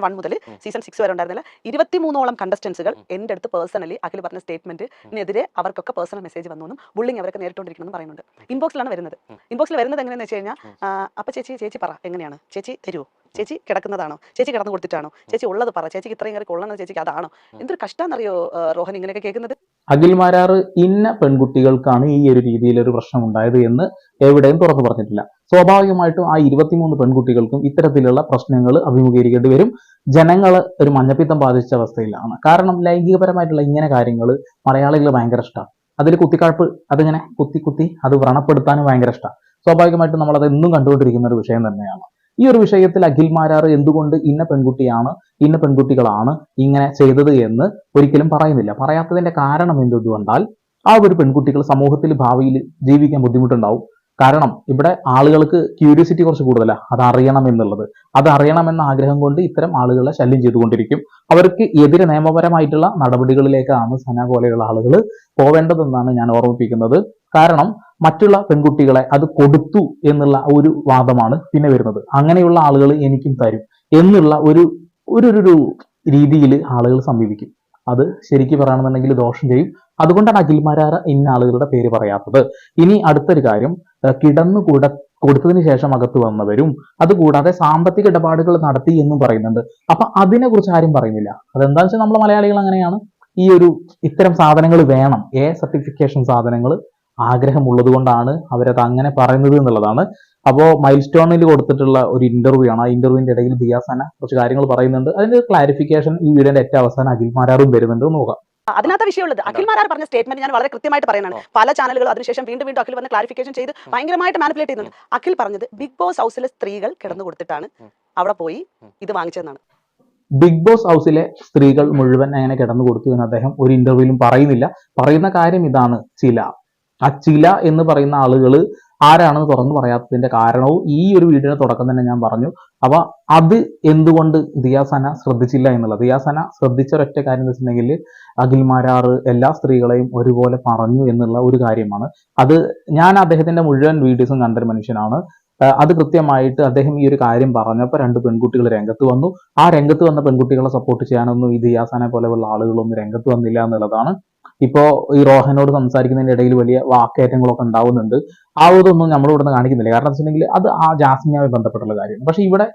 Season one മുതൽ season six വരെ ഉണ്ടായിരുന്നില്ല. ഇരുപത്തിമൂന്നോളം കണ്ടസ്റ്റൻസുകൾ എന്റെ അടുത്ത് പേഴ്സണലി അഖിൽ പറഞ്ഞ സ്റ്റേറ്റ്മെന്റിനെതിരെ അവർക്കൊക്കെ പേഴ്സണൽ മെസ്സേജ് വന്നു ബുള്ളിങ് അവരൊക്കെ നേരിട്ടുകൊണ്ടിരിക്കുന്നു പറയുന്നുണ്ട്. ഇൻബോക്സിലാണ് വരുന്നത്. ഇൻബോക്സിൽ വരുന്നത് എങ്ങനെയാണെന്ന് വെച്ച് കഴിഞ്ഞാൽ അപ്പം ചേച്ചി ചേച്ചി പറ എങ്ങനെയാണ്? ചേച്ചി തരുമോ ചേച്ചി കിടക്കുന്നതാണോ? ചേച്ചി കിടന്നു കൊടുത്തിട്ടാണോ? ചേച്ചി ഉള്ളത് പറ. ചേച്ചിക്ക് ഇത്രയും കയറി കൊള്ളണം ചേച്ചിക്ക് അതാണോ? എന്തൊരു കഷ്ടാന്നറിയോ റോഹൻ ഇങ്ങനെയൊക്കെ കേൾക്കുന്നത്? അഖിൽമാരാറ് ഇന്ന പെൺകുട്ടികൾക്കാണ് ഈ ഒരു രീതിയിൽ ഒരു പ്രശ്നം ഉണ്ടായത് എന്ന് എവിടെയും തുറന്നു പറഞ്ഞിട്ടില്ല. സ്വാഭാവികമായിട്ടും ആ ഇരുപത്തിമൂന്ന് പെൺകുട്ടികൾക്കും ഇത്തരത്തിലുള്ള പ്രശ്നങ്ങൾ അഭിമുഖീകരിക്കേണ്ടി വരും. ജനങ്ങൾ ഒരു മഞ്ഞപ്പിത്തം ബാധിച്ച അവസ്ഥയിലാണ്. കാരണം ലൈംഗികപരമായിട്ടുള്ള ഇങ്ങനെ കാര്യങ്ങൾ മലയാളികൾ ഭയങ്കര ഇഷ്ടമാണ് അതിൽ കുത്തിക്കാഴ്പ്പ് അതിങ്ങനെ കുത്തി കുത്തി അത് വ്രണപ്പെടുത്താനും ഭയങ്കര ഇഷ്ടമാണ് സ്വാഭാവികമായിട്ടും നമ്മളത് എന്നും കണ്ടുകൊണ്ടിരിക്കുന്ന ഒരു വിഷയം തന്നെയാണ്. ഈ ഒരു വിഷയത്തിൽ അഖിൽ മാരാർ എന്തുകൊണ്ട് ഇന്ന പെൺകുട്ടിയാണ് ഇന്ന പെൺകുട്ടികളാണ് ഇങ്ങനെ ചെയ്തത് എന്ന് ഒരിക്കലും പറയുന്നില്ല. പറയാത്തതിന്റെ കാരണം എന്തുകൊണ്ടാൽ ആ ഒരു പെൺകുട്ടികൾ സമൂഹത്തിൽ ഭാവിയിൽ ജീവിക്കാൻ ബുദ്ധിമുട്ടുണ്ടാവും. കാരണം ഇവിടെ ആളുകൾക്ക് ക്യൂരിയോസിറ്റി കുറച്ച് കൂടുതലാണ് അത് അറിയണം എന്നുള്ളത് അത് അറിയണമെന്ന ആഗ്രഹം കൊണ്ട് ഇത്തരം ആളുകളെ ശല്യം ചെയ്തുകൊണ്ടിരിക്കും. അവർക്ക് എതിരെ നിയമപരമായിട്ടുള്ള നടപടികളിലേക്കാണ് സന പോലെയുള്ള ആളുകൾ പോവേണ്ടതെന്നാണ് ഞാൻ ഓർമ്മിപ്പിക്കുന്നത്. കാരണം മറ്റുള്ള പെൺകുട്ടികളെ അത് കൊടുത്തു എന്നുള്ള ഒരു വാദമാണ് പിന്നെ വരുന്നത്. അങ്ങനെയുള്ള ആളുകൾ എനിക്കും തരും എന്നുള്ള ഒരു ഒരു രീതിയിൽ ആളുകൾ സമീപിക്കും. അത് ശരിക്കും പറയുകയാണെന്നുണ്ടെങ്കിൽ ദോഷം ചെയ്യും. അതുകൊണ്ടാണ് അഖിൽമാരാർ ഇന്ന ആളുകളുടെ പേര് പറയാത്തത്. ഇനി അടുത്തൊരു കാര്യം കിടന്നു കൂട കൊടുത്തതിന് ശേഷം അകത്ത് വന്നവരും അതുകൂടാതെ സാമ്പത്തിക ഇടപാടുകൾ നടത്തി എന്നും പറയുന്നുണ്ട്. അപ്പൊ അതിനെ കുറിച്ച് ആരും പറയുന്നില്ല. അതെന്താണെന്ന് വെച്ചാൽ നമ്മൾ മലയാളികൾ അങ്ങനെയാണ്. ഈ ഒരു ഇത്തരം സാധനങ്ങൾ വേണം. എ സർട്ടിഫിക്കേഷൻ സാധനങ്ങൾ ആഗ്രഹമുള്ളത് കൊണ്ടാണ് അവരത് അങ്ങനെ പറയുന്നത് എന്നുള്ളതാണ്. അപ്പോൾ മൈൽ സ്റ്റോണിൽ കൊടുത്തിട്ടുള്ള ഒരു ഇന്റർവ്യൂ ആണ്. ആ ഇന്റർവ്യൂവിന്റെ ഇടയിൽ ദിയാസന കുറച്ച് കാര്യങ്ങൾ പറയുന്നുണ്ട്. അതിന്റെ ക്ലാരിഫിക്കേഷൻ ഈ വീടിന്റെ ഏറ്റവും അവസാനം അഖിൽമാരാറും വരുന്നുണ്ട്. നോക്കാം. അതിനകത്ത് വിഷയമുള്ളത്. അഖിൽമാരാർ പറഞ്ഞ സ്റ്റേറ്റ്മെന്റ് ഞാൻ വളരെ കൃത്യമായിട്ട് പറയുന്നതാണ്. പല ചാനലുകളും അതിനുശേഷം വീണ്ടും വീണ്ടും അഖിൽ വന്ന് ക്ലാരിഫിക്കേഷൻ ചെയ്ത് ഭയങ്കരമായിട്ട് മാനിപ്പുലേറ്റ് ചെയ്യുന്നുണ്ട്. അഖിൽ പറഞ്ഞത് ബിഗ് ബോസ് ഹൗസിലെ സ്ത്രീകൾ കിടന്നു കൊടുത്തിട്ടാണ് അവിടെ പോയി ഇത് വാങ്ങിച്ചതെന്നാണ്. ബിഗ് ബോസ് ഹൗസിലെ സ്ത്രീകൾ മുഴുവൻ അങ്ങനെ കിടന്നു കൊടുത്തു എന്ന് അദ്ദേഹം ഒരു ഇന്റർവ്യൂവിലും പറയുന്നില്ല. പറയുന്ന കാര്യം ഇതാണ് ചില. ആ ചില എന്ന് പറയുന്ന ആളുകൾ ആരാണെന്ന് തുറന്നു പറയാത്തതിന്റെ കാരണവും ഈ ഒരു വീഡിയോയുടെ തുടക്കം തന്നെ ഞാൻ പറഞ്ഞു. അപ്പൊ അത് എന്തുകൊണ്ട് ദിയാസന ശ്രദ്ധിച്ചില്ല എന്നുള്ളത്? ദിയാസന ശ്രദ്ധിച്ച ഒരൊറ്റ കാര്യം എന്ന് വെച്ചിട്ടുണ്ടെങ്കിൽ അഖിൽമാരാറ് എല്ലാ സ്ത്രീകളെയും ഒരുപോലെ പറഞ്ഞു എന്നുള്ള ഒരു കാര്യമാണ്. അത് ഞാൻ അദ്ദേഹത്തിന്റെ മുഴുവൻ വീഡിയോസും കണ്ടൊരു മനുഷ്യനാണ്. അത് കൃത്യമായിട്ട് അദ്ദേഹം ഈ ഒരു കാര്യം പറഞ്ഞപ്പോൾ രണ്ട് പെൺകുട്ടികൾ രംഗത്ത് വന്നു. ആ രംഗത്ത് വന്ന പെൺകുട്ടികളെ സപ്പോർട്ട് ചെയ്യാനൊന്നും ഈ ദിയാസനെ പോലെയുള്ള ആളുകളൊന്നും രംഗത്ത് വന്നില്ല എന്നുള്ളതാണ് ഇപ്പോ ഈ റോഹനോട് സംസാരിക്കുന്നതിന്റെ ഇടയിൽ വലിയ വാക്കേറ്റങ്ങളൊക്കെ ഉണ്ടാവുന്നുണ്ട്. ആ ഇതൊന്നും നമ്മൾ ഇവിടുന്ന് കാണിക്കുന്നില്ല. കാരണം വെച്ചിട്ടുണ്ടെങ്കിൽ അത് ആ ജാസ്മിനുമായി ബന്ധപ്പെട്ടുള്ള കാര്യമാണ് പക്ഷെ ഇവിടെ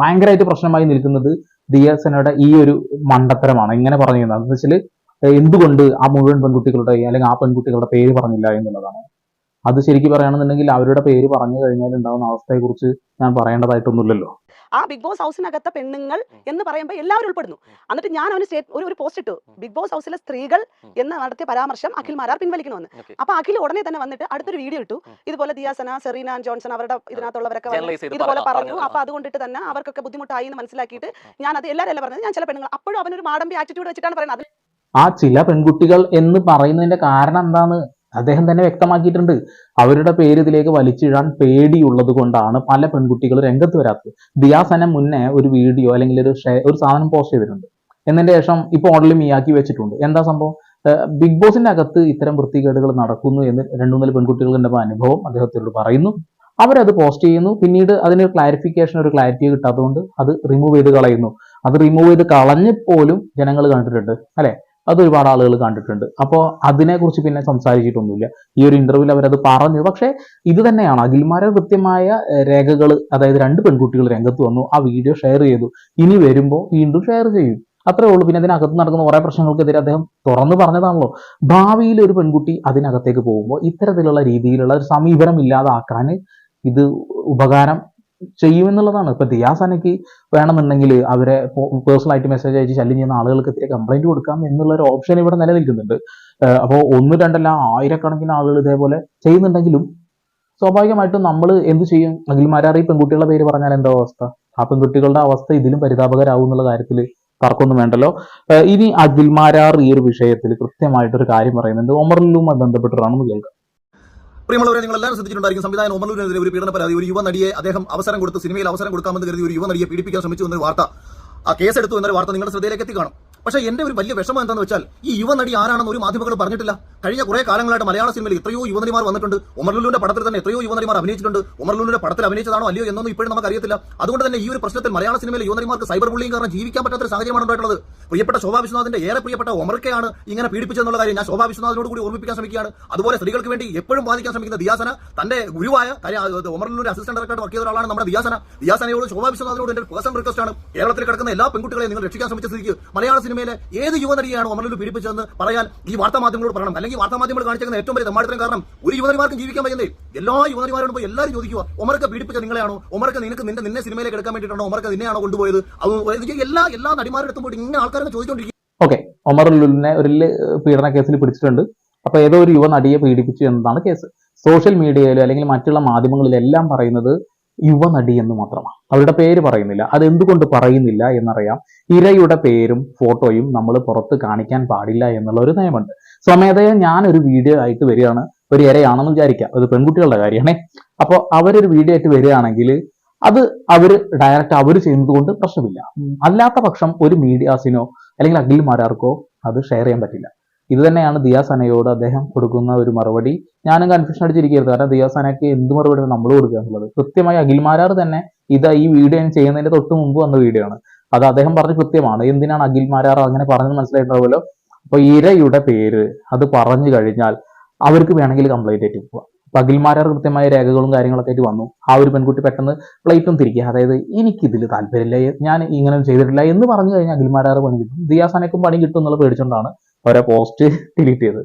ഭയങ്കരമായിട്ട് പ്രശ്നമായി നിൽക്കുന്നത് ദിയസനയുടെ ഈ ഒരു മണ്ടത്തരമാണ്. ഇങ്ങനെ പറഞ്ഞു എന്താ വെച്ചാൽ എന്തുകൊണ്ട് ആ മുഴുവൻ പെൺകുട്ടികളുടെ അല്ലെങ്കിൽ ആ പെൺകുട്ടികളുടെ പേര് പറഞ്ഞില്ല എന്നുള്ളതാണ്. അത് ശരിക്കും പറയുകയാണെന്നുണ്ടെങ്കിൽ അവരുടെ പേര് പറഞ്ഞു കഴിഞ്ഞാൽ ഉണ്ടാകുന്ന അവസ്ഥയെക്കുറിച്ച് ഞാൻ പറയേണ്ടതായിട്ടൊന്നുമില്ലല്ലോ. ആ ബിഗ് ബോസ് ഹൗസിനകത്തെ പെണ്ണുങ്ങൾ എന്ന് പറയുമ്പോൾ എല്ലാവരും ഉൾപ്പെടുന്നു. എന്നിട്ട് ഞാൻ അവന് ഒരു ഒരു പോസ്റ്റ് ഇട്ടു. ബിഗ് ബോസ് ഹൗസിലെ സ്ത്രീകൾ എന്ന് നടത്തിയ പരാമർശം അഖിൽ മാരാർ പിൻവലിക്കണമെന്ന്. അപ്പൊ അഖിൽ ഉടനെ തന്നെ വന്നിട്ട് അടുത്തൊരു വീഡിയോ ഇട്ടു. ഇതുപോലെ ദിയാസന സെറീന ജോൺസൺ അവരുടെ ഇതിനകത്തുള്ളവരൊക്കെ ഇതുപോലെ പറഞ്ഞു. അപ്പൊ അതുകൊണ്ടിട്ട് തന്നെ അവർക്കൊക്കെ ബുദ്ധിമുട്ടായി എന്ന് മനസ്സിലാക്കിയിട്ട് ഞാൻ അത് എല്ലാവരും അല്ല പറഞ്ഞത്? ഞാൻ ചില പെണ്ണുങ്ങൾ അപ്പോഴും അവനൊരു മാടമ്പി ആറ്റിറ്റ്യൂഡ് വെച്ചിട്ടാണ് പറയുന്നത്. ആ ചില പെൺകുട്ടികൾ എന്ന് പറയുന്നതിന്റെ കാരണം എന്താണ്? അദ്ദേഹം തന്നെ വ്യക്തമാക്കിയിട്ടുണ്ട്. അവരുടെ പേര് ഇതിലേക്ക് വലിച്ചിടാൻ പേടിയുള്ളത് കൊണ്ടാണ് പല പെൺകുട്ടികൾ രംഗത്ത് വരാത്തത്. ദിയാസനം മുന്നേ ഒരു വീഡിയോ അല്ലെങ്കിൽ ഒരു ഒരു സാധനം പോസ്റ്റ് ചെയ്തിട്ടുണ്ട്. എന്നതിന്റെ ശേഷം ഇപ്പൊ ഓൺലൈൻ മീയാക്കി വെച്ചിട്ടുണ്ട്. എന്താ സംഭവം? ബിഗ് ബോസിന്റെ അകത്ത് ഇത്തരം വൃത്തികേടുകൾ നടക്കുന്നു എന്ന് രണ്ടു മൂന്ന് പെൺകുട്ടികളുടെ അനുഭവം അദ്ദേഹത്തോട് പറയുന്നു. അവരത് പോസ്റ്റ് ചെയ്യുന്നു. പിന്നീട് അതിന് ക്ലാരിഫിക്കേഷൻ ഒരു ക്ലാരിറ്റി കിട്ടാത്തതുകൊണ്ട് അത് റിമൂവ് ചെയ്ത് കളയുന്നു. അത് റിമൂവ് ചെയ്ത് കളഞ്ഞ് പോലും ജനങ്ങൾ കണ്ടിട്ടുണ്ട്. അല്ലെ? അത് ഒരുപാട് ആളുകൾ കണ്ടിട്ടുണ്ട്. അപ്പോൾ അതിനെക്കുറിച്ച് പിന്നെ സംസാരിച്ചിട്ടൊന്നുമില്ല. ഈ ഒരു ഇന്റർവ്യൂവിൽ അവരത് പറഞ്ഞു. പക്ഷേ ഇത് തന്നെയാണ്. അഖിൽമാരെ കൃത്യമായ രേഖകൾ അതായത് രണ്ട് പെൺകുട്ടികൾ രംഗത്ത് വന്നു. ആ വീഡിയോ ഷെയർ ചെയ്തു. ഇനി വരുമ്പോൾ വീണ്ടും ഷെയർ ചെയ്യും. അത്രേ ഉള്ളൂ. പിന്നെ അതിനകത്ത് നടക്കുന്ന കുറെ പ്രശ്നങ്ങൾക്കെതിരെ അദ്ദേഹം തുറന്നു പറഞ്ഞതാണല്ലോ. ഭാവിയിൽ ഒരു പെൺകുട്ടി അതിനകത്തേക്ക് പോകുമ്പോൾ ഇത്തരത്തിലുള്ള രീതിയിലുള്ള ഒരു സമീപനം ഇല്ലാതാക്കാൻ ഇത് ഉപകാരം ചെയ്യുമെന്നുള്ളതാണ്. ഇപ്പൊ ദിയാസനയ്ക്ക് വേണമെന്നുണ്ടെങ്കിൽ അവരെ പേഴ്സണൽ ആയിട്ട് മെസ്സേജ് അയച്ച് ശല്യം ചെയ്യുന്ന ആളുകൾക്കെതിരെ കംപ്ലൈന്റ് കൊടുക്കാം എന്നുള്ള ഒരു ഓപ്ഷൻ ഇവിടെ നിലനിൽക്കുന്നുണ്ട്. അപ്പോൾ ഒന്ന് രണ്ടല്ല ആയിരക്കണക്കിന് ആളുകൾ ഇതേപോലെ ചെയ്യുന്നുണ്ടെങ്കിലും സ്വാഭാവികമായിട്ടും നമ്മൾ എന്ത് ചെയ്യും? അഖിൽമാരാർ ഈ പെൺകുട്ടികളുടെ പേര് പറഞ്ഞാൽ എന്താ അവസ്ഥ? ആ പെൺകുട്ടികളുടെ അവസ്ഥ ഇതിലും പരിതാപകരാവും എന്നുള്ള കാര്യത്തിൽ തർക്കമൊന്നും വേണ്ടല്ലോ. ഇനി ഇനി അഖിൽമാരാർ ഈ ഒരു വിഷയത്തിൽ കൃത്യമായിട്ടൊരു കാര്യം പറയുന്നുണ്ട്. ഒമറിലുമായി ബന്ധപ്പെട്ടിട്ടാണെന്ന് കേൾക്കാം പ്രിയമുള്ളവരെ നിങ്ങൾ എല്ലാവരും ശ്രദ്ധിച്ചിട്ടുണ്ടായിരിക്കും സംവിധായകൻ ഒമ്പലൂരിനെതിരെ ഒരു പീഡന പരാതി. ഒരു യുവ നടിയെ അദ്ദേഹം അവസരം കൊടുത്ത് സിനിമയിൽ അവസരം കൊടുക്കാമെന്ന് കരുതി ഒരു യുവ നടിയെ പീഡിപ്പിക്കാൻ ശ്രമിച്ചു എന്നൊരു വാർത്ത. ആ കേസെടുത്തു എന്നൊരു വാർത്ത നിങ്ങളുടെ ശ്രദ്ധയിലേക്ക് എത്തി കാണും പക്ഷേ എന്റെ ഒരു വലിയ വിഷമം എന്താണെന്ന് വെച്ചാൽ ഈ യുവനടി ആരാണെന്ന് ഒരു മാധ്യമങ്ങൾ പറഞ്ഞിട്ടില്ല. കഴിഞ്ഞ കുറെ കാലങ്ങളായിട്ട് മലയാള സിനിമയിൽ എത്രയോ യുവനടിമാർ വന്നിട്ടുണ്ട്. ഉമർ ലുലുവിന്റെ പടത്തിൽ തന്നെ എത്രയോ യുവനടിമാർ അഭിനയിച്ചിട്ടുണ്ട്. ഉമർ ലുലുവിന്റെ പടത്തിൽ അഭിനയിച്ചതാണോ അല്ലയോ എന്നൊന്നും ഇപ്പോഴും നമുക്ക് അറിയത്തില്ല അതുകൊണ്ട് തന്നെ ഈ ഒരു പ്രശ്നത്തിൽ മലയാള സിനിമയിൽ യുവനടിമാർക്ക് സൈബർ ബുള്ളിംഗ് കാരണം ജീവിക്കാൻ പറ്റാത്ത ഒരു സാഹചര്യമാണ് ഉണ്ടായിട്ടുള്ളത്. പ്രിയപ്പെട്ട ശോഭാ വിശ്വനാഥിന്റെ ഏറെ പ്രിയപ്പെട്ട ഒമർക്കയാണ് ഇങ്ങനെ പീഡിപ്പിച്ചെന്നുള്ള കാര്യം ഞാൻ ശോഭാ വിശ്വനാഥിനോട് കൂടി ഓർമ്മിപ്പിക്കാൻ ശ്രമിക്കുകയാണ്. അതുപോലെ സ്ത്രീകൾക്ക് വേണ്ടി എപ്പോഴും ബാധിക്കാൻ ശ്രമിക്കുന്ന ദിയാസന തന്റെ ഗുരുവായ ഒമറിലൂടെ അസിസ്റ്റന്റ് ഡയറക്ടർ വർക്ക് ചെയ്ത ഒരാളാണ് നമ്മുടെ ദിയാസന. ദിയാസനയോട് ശോഭാ വിശ്വനാഥിനോട് എന്റെ പേഴ്സണൽ റിക്വസ്റ്റ് ആണ്. കേരളത്തിൽ കിടക്കുന്ന എല്ലാ പെൺകുട്ടികളെയും നിങ്ങൾ രക്ഷിക്കാൻ ശ്രമിച്ച സ്ഥിതിക്ക് മലയാള സിനിമയിലെ ഏത് യുവനടിയാണ് ഒമറിലൂടെ പീഡിപ്പിച്ചതെന്ന് പറയാൻ ഈ വാർത്താ മാധ്യമങ്ങളോട് പറയണം. അല്ലെങ്കിൽ വാർത്താ മാധ്യമങ്ങൾ കാണിച്ചേക്കുന്ന ഏറ്റവും വലിയ തെമ്മാടിത്തരം കാരണം ഒരു യുവനടിമാർക്കും ജീവിക്കാൻ പറ്റുന്നേ എല്ലാ യുവനടിമാരോടും പോയി എല്ലാവരും ചോദിക്കുക ഒമർക്ക് പീഡിപ്പിച്ച നിങ്ങളെയാണോ? ഒമർക്ക് നിനക്ക് നിന്റെ നിന്നെ സിനിമയിലേക്ക് എടുക്കാൻ വേണ്ടിയിട്ടാണോ? ഒമർക്ക് നിന്നെയാണോ കൊണ്ടുപോയത്? അത് എല്ലാ എല്ലാ നടിമാരുടെ അടുത്തും പോയിട്ട് ഇങ്ങനെ ആൾക്കാരെ ചോദിച്ചുകൊണ്ടിരിക്കും ഓക്കെ ഒമർ ലുലിനെ ഒരു പീഡന കേസിൽ പിടിച്ചിട്ടുണ്ട്. അപ്പൊ ഏതോ ഒരു യുവ നടിയെ പീഡിപ്പിച്ചു എന്നതാണ് കേസ്. സോഷ്യൽ മീഡിയയിലോ അല്ലെങ്കിൽ മറ്റുള്ള മാധ്യമങ്ങളിലെല്ലാം പറയുന്നത് യുവനടി എന്ന് മാത്രമാണ്. അവരുടെ പേര് പറയുന്നില്ല. അത് എന്തുകൊണ്ട് പറയുന്നില്ല എന്നറിയാം. ഇരയുടെ പേരും ഫോട്ടോയും നമ്മൾ പുറത്ത് കാണിക്കാൻ പാടില്ല എന്നുള്ള ഒരു നയമുണ്ട്. സ്വമേധയ ഞാൻ ഒരു വീഡിയോ ആയിട്ട് വരികയാണ്. ഒരു ഇരയാണെന്ന് വിചാരിക്കാം. അത് പെൺകുട്ടികളുടെ കാര്യമാണേ അപ്പോൾ അവരൊരു വീഡിയോ ആയിട്ട് വരികയാണെങ്കിൽ അത് അവർ ഡയറക്റ്റ് അവർ ചെയ്യുന്നത് കൊണ്ട് പ്രശ്നമില്ല അല്ലാത്ത പക്ഷം ഒരു മീഡിയാസിനോ അല്ലെങ്കിൽ അഖിൽമാരാർക്കോ അത് ഷെയർ ചെയ്യാൻ പറ്റില്ല. ഇത് തന്നെയാണ് ദിയാസനയോട് അദ്ദേഹം കൊടുക്കുന്ന ഒരു മറുപടി. ഞാനും കൺഫ്യൂഷൻ അടിച്ചിരിക്കരുത്. കാരണം ദിയാസനയ്ക്ക് എന്ത് മറുപടി നമ്മൾ കൊടുക്കുക എന്നുള്ളത്. കൃത്യമായി അഖിൽമാരാർ തന്നെ ഇത് ഈ വീഡിയോ ഞാൻ ചെയ്യുന്നതിന്റെ തൊട്ട് മുമ്പ് വന്ന വീഡിയോ ആണ്. അത് അദ്ദേഹം പറഞ്ഞ കൃത്യമാണ്. എന്തിനാണ് അഖിൽമാരാർ അങ്ങനെ പറഞ്ഞത് മനസ്സിലായിട്ടുണ്ടാവുമല്ലോ? അപ്പൊ ഇരയുടെ പേര് അത് പറഞ്ഞു കഴിഞ്ഞാൽ അവർക്ക് വേണമെങ്കിൽ കംപ്ലൈന്റ് ആയിട്ട് പോവാം. അപ്പൊ അഖിൽമാരാർ കൃത്യമായ രേഖകളും കാര്യങ്ങളൊക്കെ ആയിട്ട് വന്നു. ആ ഒരു പെൺകുട്ടി പെട്ടെന്ന് പ്ലേറ്റും തിരിക്കുക. അതായത് എനിക്കിതിൽ താല്പര്യമില്ല. ഞാൻ ഇങ്ങനെ ചെയ്തിട്ടില്ല എന്ന് പറഞ്ഞു കഴിഞ്ഞാൽ അഖിൽമാരാർ പണി കിട്ടും. ദിയാസാനക്കും പണി കിട്ടും എന്നുള്ള പേടിച്ചുകൊണ്ടാണ് അവരെ പോസ്റ്റ് ഡിലീറ്റ് ചെയ്തത്.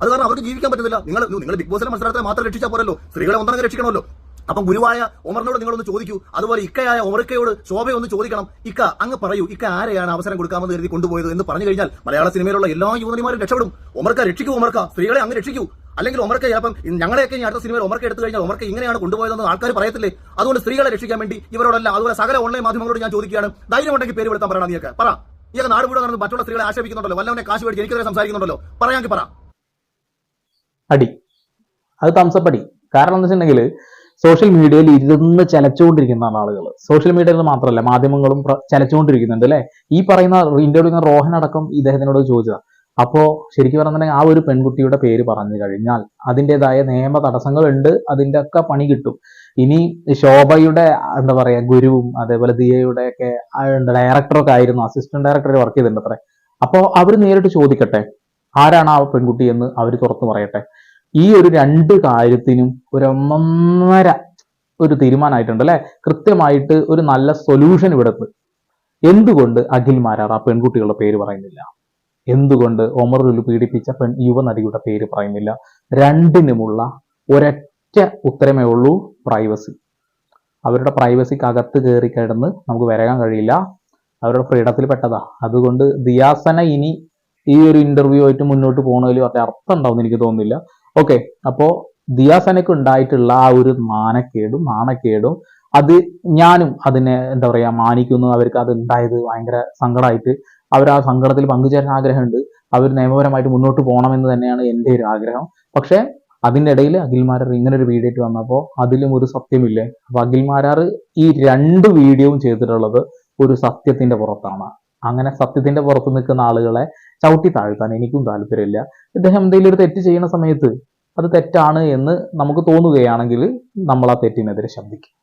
അത് കാരണം അവർക്ക് ജീവിക്കാൻ പറ്റുന്നില്ല. നിങ്ങൾ നിങ്ങൾ ബിഗ് ബോസിലെ മത്സരത്തെ മാത്രം രക്ഷിച്ചാൽ പോരല്ലോ. സ്ത്രീകളെ ഒന്നങ്ങനെ രക്ഷിക്കണമല്ലോ. അപ്പം ഗുരുവായ ഒമറിനോട് നിങ്ങളൊന്ന് ചോദിക്കൂ. അതുപോലെ ഇക്കയായ ഉമർക്കയോട് ശോഭയെ ഒന്ന് ചോദിക്കണം. ഇക്ക അങ്ങ് പറയൂ ഇക്ക ആരെയാണ് അവസരം കൊടുക്കാമെന്ന് കരുതി കൊണ്ടുപോയത് എന്ന് പറഞ്ഞു കഴിഞ്ഞാൽ മലയാള സിനിമയിലുള്ള എല്ലാ യുവതിമാരും രക്ഷപ്പെടും. ഒമർക്ക രക്ഷിക്കൂ ഒമർക്ക സ്ത്രീകളെ അങ്ങ് രക്ഷിക്കൂ. അല്ലെങ്കിൽ ഒമർക്ക ചിലപ്പം ഞങ്ങളെയൊക്കെ ഈ അടുത്ത സിനിമയിൽ ഒമർക്ക എടുത്തു കഴിഞ്ഞാൽ ഒമർക്ക ഇങ്ങനെയാണ് കൊണ്ടുപോയതെന്ന് ആൾക്കാർ പറയത്തില്ലേ? അതുകൊണ്ട് സ്ത്രീകളെ രക്ഷിക്കാൻ വേണ്ടി ഇവരോടല്ല അതുപോലെ സകല ഓൺലൈൻ മാധ്യമങ്ങളോട് ഞാൻ ചോദിക്കുകയാണ്. ധൈര്യമുണ്ടെങ്കിൽ പേര് വിളിക്കാൻ പറയണം നീയൊക്കെ. പറ. ഇയൊക്കെ നാട് കൂടെ നടന്ന് മറ്റുള്ള സ്ത്രീകളെ ആക്ഷേപിക്കുന്നുണ്ടല്ലോ. വല്ലവനെ കാശ് മേടിച്ച് എനിക്കെതിരെ സംസാരിക്കുന്നുണ്ടല്ലോ. പറയാമെങ്കിൽ പറ. അടി. അത് തംസപ്പടി കാരണം എന്താ വെച്ചിട്ടുണ്ടെങ്കിൽ സോഷ്യൽ മീഡിയയിൽ ഇരുന്ന് ചലച്ചുകൊണ്ടിരിക്കുന്നതാണ് ആളുകൾ സോഷ്യൽ മീഡിയയിൽ മാത്രമല്ല മാധ്യമങ്ങളും ചലച്ചുകൊണ്ടിരിക്കുന്നുണ്ട് അല്ലെ? ഈ പറയുന്ന ഇന്റർവ്യൂ റോഹൻ അടക്കം ഇദ്ദേഹത്തിനോട് ചോദിച്ചതാണ് അപ്പോ ശരിക്കും പറഞ്ഞിട്ടുണ്ടെങ്കിൽ ആ ഒരു പെൺകുട്ടിയുടെ പേര് പറഞ്ഞു കഴിഞ്ഞാൽ അതിന്റെതായ നിയമ തടസ്സങ്ങളുണ്ട് അതിന്റെ ഒക്കെ പണി കിട്ടും. ഇനി ശോഭയുടെ എന്താ പറയുക ഗുരുവും അതേപോലെ ദിയയുടെ ഒക്കെ ഡയറക്ടറൊക്കെ ആയിരുന്നു അസിസ്റ്റന്റ് ഡയറക്ടർ വർക്ക് ചെയ്തിട്ടുണ്ട് അത്ര അപ്പോൾ അവർ നേരിട്ട് ചോദിക്കട്ടെ ആരാണ് ആ പെൺകുട്ടി എന്ന് അവർ തുറന്നു പറയട്ടെ. ഈ ഒരു രണ്ട് കാര്യത്തിനും ഒരു ഒന്നര ഒരു തീരുമാനമായിട്ടുണ്ട് അല്ലെ? കൃത്യമായിട്ട് ഒരു നല്ല സൊല്യൂഷൻ ഇവിടുത്തെ എന്തുകൊണ്ട് അഖിൽ മാരാർ ആ പെൺകുട്ടികളുടെ പേര് പറയുന്നില്ല? എന്തുകൊണ്ട് ഒമർ പീഡിപ്പിച്ച പെൺ യുവനടിയുടെ പേര് പറയുന്നില്ല? രണ്ടിനുമുള്ള ഒരൊറ്റ ഉത്തരമേ ഉള്ളൂ പ്രൈവസി അവരുടെ പ്രൈവസിക്ക് അകത്ത് കയറി കിടന്ന് നമുക്ക് വരകാൻ കഴിയില്ല. അവരുടെ ഫ്രീഡത്തിൽ പെട്ടതാ. അതുകൊണ്ട് ദിയാസന ഇനി ഈ ഒരു ഇന്റർവ്യൂ ആയിട്ട് മുന്നോട്ട് പോകണതിൽ വലിയ അർത്ഥം ഉണ്ടാവും എനിക്ക് തോന്നുന്നില്ല. ഓക്കെ അപ്പോ ദിയാസനക്ക് ഉണ്ടായിട്ടുള്ള ആ ഒരു മാനക്കേടും നാണക്കേടും അത് ഞാനും അതിനെ എന്താ പറയാ മാനിക്കുന്നു. അവർക്ക് അത് ഉണ്ടായത് ഭയങ്കര സങ്കടമായിട്ട് അവർ ആ സങ്കടത്തിൽ പങ്കുചേരാൻ ആഗ്രഹമുണ്ട്. അവർ നിയമപരമായിട്ട് മുന്നോട്ട് പോകണമെന്ന് തന്നെയാണ് എന്റെ ഒരു ആഗ്രഹം. പക്ഷേ അതിന്റെ ഇടയിൽ അഖിൽമാരാർ ഇങ്ങനെ ഒരു വീഡിയോ ആയിട്ട് വന്നപ്പോൾ അതിലും ഒരു സത്യമില്ലേ. അപ്പോൾ അഖിൽമാരാർ ഈ രണ്ട് വീഡിയോയും ചെയ്തിട്ടുള്ളത് ഒരു സത്യത്തിന്റെ പുറത്താണ്. അങ്ങനെ സത്യത്തിന്റെ പുറത്ത് നിൽക്കുന്ന ആളുകളെ ചവിട്ടി താഴ്ത്താൻ എനിക്കും താല്പര്യമില്ല. ഇദ്ദേഹം എന്തെങ്കിലും ഒരു തെറ്റ് ചെയ്യുന്ന സമയത്ത് അത് തെറ്റാണ് എന്ന് നമുക്ക് തോന്നുകയാണെങ്കിൽ നമ്മൾ ആ തെറ്റിനെതിരെ ശബ്ദിക്കും